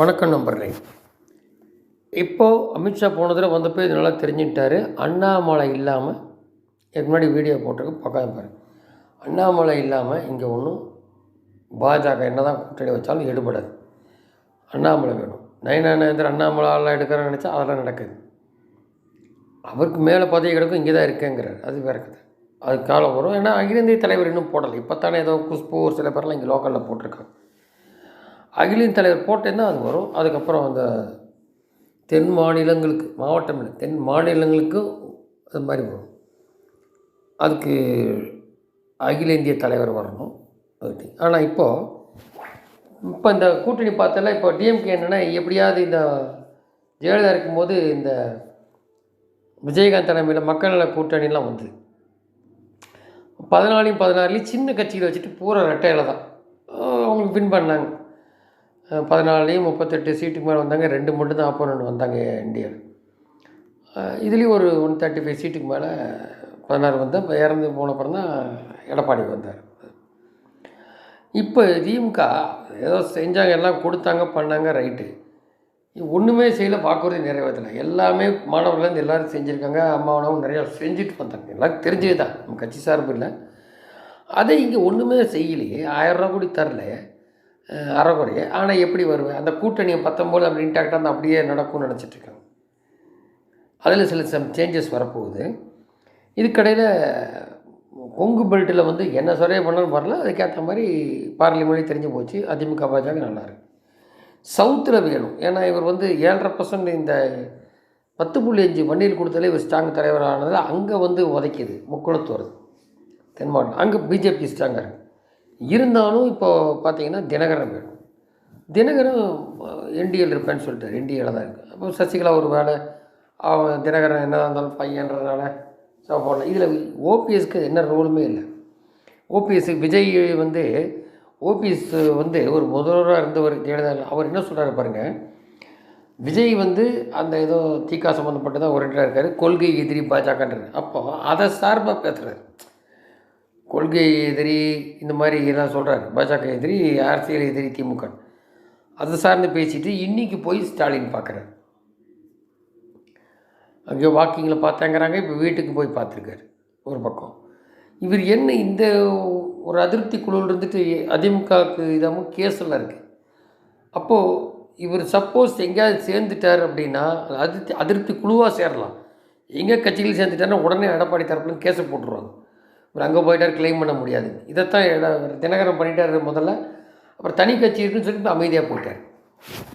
வணக்கம் நம்புறேன் இப்போது அமித்ஷா போனதில் வந்தப்போ இது நல்லா தெரிஞ்சுக்கிட்டாரு. அண்ணாமலை இல்லாமல் இதுக்கு முன்னாடி வீடியோ போட்டிருக்கு பக்கம் பாரு அண்ணாமலை இல்லாமல் இங்கே ஒன்றும் பாஜக என்ன தான் கூட்டணி வச்சாலும் எடுபடாது. அண்ணாமலை வேணும். நயனா நேந்திர அண்ணாமலை ஆளெலாம் எடுக்கிறேன்னு நினச்சா அதெல்லாம் நடக்குது. அவருக்கு மேலே பதவி கிடக்கும் இங்கே தான் இருக்கேங்கிறார். அது வேற கதை. அது காலம் வரும். ஏன்னா அகில இந்திய தலைவர் இன்னும் போடலை. இப்போ தானே ஏதோ குஷ்பு ஒரு சில பேர்லாம் இங்கே லோக்கலில் போட்டிருக்காங்க. அகிலின் தலைவர் போட்டேன்னா அது வரும். அதுக்கப்புறம் அந்த தென் மாநிலங்களுக்கு மாவட்டம் இல்லை தென் மாநிலங்களுக்கும் அது மாதிரி வரும். அதுக்கு அகில இந்திய தலைவர் வரணும். அப்படி ஆனால் இப்போது இப்போ இந்த கூட்டணி பார்த்தால இப்போ டிஎம்கே என்னென்னா எப்படியாவது இந்த ஜெயலலிதா இருக்கும்போது இந்த விஜயகாந்த் தலைமையில் மக்கள் நல கூட்டணிலாம் வந்து பதினாலையும் பதினாறுலையும் சின்ன கட்சியில் வச்சுட்டு பூரா ரெட்டையில் தான். அவங்களுக்கு வின் பண்ணாங்க. பதினாலையும் பதினாலுலேயும் முப்பத்தெட்டு சீட்டுக்கு மேலே வந்தாங்க. ரெண்டு மட்டும் தான் ஆப்போனண்ட் வந்தாங்க இந்தியாவில் இதுலேயும் ஒரு ஒன் தேர்ட்டி ஃபைவ் சீட்டுக்கு மேலே பதினாறு வந்தால் இப்போ இறந்து போன அப்புறம் தான் எடப்பாடி வந்தார். இப்போ திமுக ஏதோ செஞ்சாங்க எல்லாம் கொடுத்தாங்க பண்ணாங்க ரைட்டு ஒன்றுமே செய்யல வாக்குறுதி நிறைவேற்றலை. எல்லாமே மாணவர்கள்லேருந்து எல்லோரும் செஞ்சுருக்காங்க அம்மாவனவும் நிறையா செஞ்சுட்டு வந்தாங்க. எல்லாம் தெரிஞ்சது தான் நம்ம கட்சி சார்பு இல்லை. அதை இங்கே ஒன்றுமே செய்யலையே. ஆயிரரூவா கூட தரல. அறகுறைய. ஆனால் எப்படி வருவேன் அந்த கூட்டணியை பத்தொம்போது அப்படி இன்டாக்டாக அந்த அப்படியே நடக்கும்னு நினச்சிட்ருக்காங்க. அதில் சில சம் சேஞ்சஸ் வரப்போகுது. இதுக்கடையில் கொங்கு பெல்ட்டில் வந்து என்ன சொரே பண்ணாலும் வரல அதுக்கேற்ற மாதிரி பார்லிமெண்ட்லேயும் தெரிஞ்சு போச்சு. அதிமுக பாஜக நல்லாயிருக்கு சவுத்தில் வேணும். ஏன்னா இவர் வந்து ஏழரை பர்சன்ட் இந்த பத்து புள்ளி அஞ்சு வண்டியில் கொடுத்தாலே இவர் ஸ்ட்ராங் தலைவரானதில் அங்கே வந்து உதைக்குது. முக்குளத்து வருது தென் மாவட்டம் அங்கே பிஜேபி ஸ்ட்ராங்காக இருக்குது இருந்தாலும் இப்போது பார்த்தீங்கன்னா தினகரன் வேணும். தினகரன் என்டிஎல் இருப்பேன்னு சொல்லிட்டார். என்டிஎல் தான் இருக்குது அப்போ சசிகலா ஒரு வேலை அவன் தினகரன் என்னதான் இருந்தாலும் பையன்றதுனால ஸோ போடலாம். இதில் ஓபிஎஸ்க்கு என்ன ரோலுமே இல்லை. ஓபிஎஸ் விஜய் வந்து ஓபிஎஸ் வந்து ஒரு முதல்வராக இருந்தவர் ஜெயலலிதா. அவர் என்ன சொல்கிறாரு பாருங்கள் விஜய் வந்து அந்த ஏதோ தீக்கா தான் ஓரியண்டாக இருக்கார் கொள்கை எதிரி பாஜகன்றார். அப்போ அதை சார்பாக பேசுகிறார் கொள்கை எதிரி இந்த மாதிரி எல்லாம் சொல்கிறார் பாஜக எதிரி அரசியல் எதிரி திமுக. அதை சார்ந்து பேசிட்டு இன்றைக்கி போய் ஸ்டாலின் பார்க்குறாரு அங்கே வாக்கிங்கில் பார்த்தாங்கிறாங்க இப்போ வீட்டுக்கு போய் பார்த்துருக்காரு ஒரு பக்கம். இவர் என்ன இந்த ஒரு அதிருப்தி குழுவில் இருந்துட்டு அதிமுகவுக்கு இதாகவும் கேஸெல்லாம் இருக்குது அப்போது இவர் சப்போஸ் எங்கேயாவது சேர்ந்துட்டார் அப்படின்னா அதிருப்தி அதிருப்தி குழுவாக சேரலாம். எங்கே கட்சிகள் சேர்ந்துட்டாருன்னா உடனே எடப்பாடி தரப்புல கேஸை போட்டுருவாங்க. இவர் அங்கே போயிட்டார் க்ளைம் பண்ண முடியாது. இதைத்தான் தினகரன் பண்ணிட்டார் முதல்ல. அப்புறம் தனி கட்சி இருக்குன்னு சொல்லிட்டு அமைதியாக போயிட்டார்.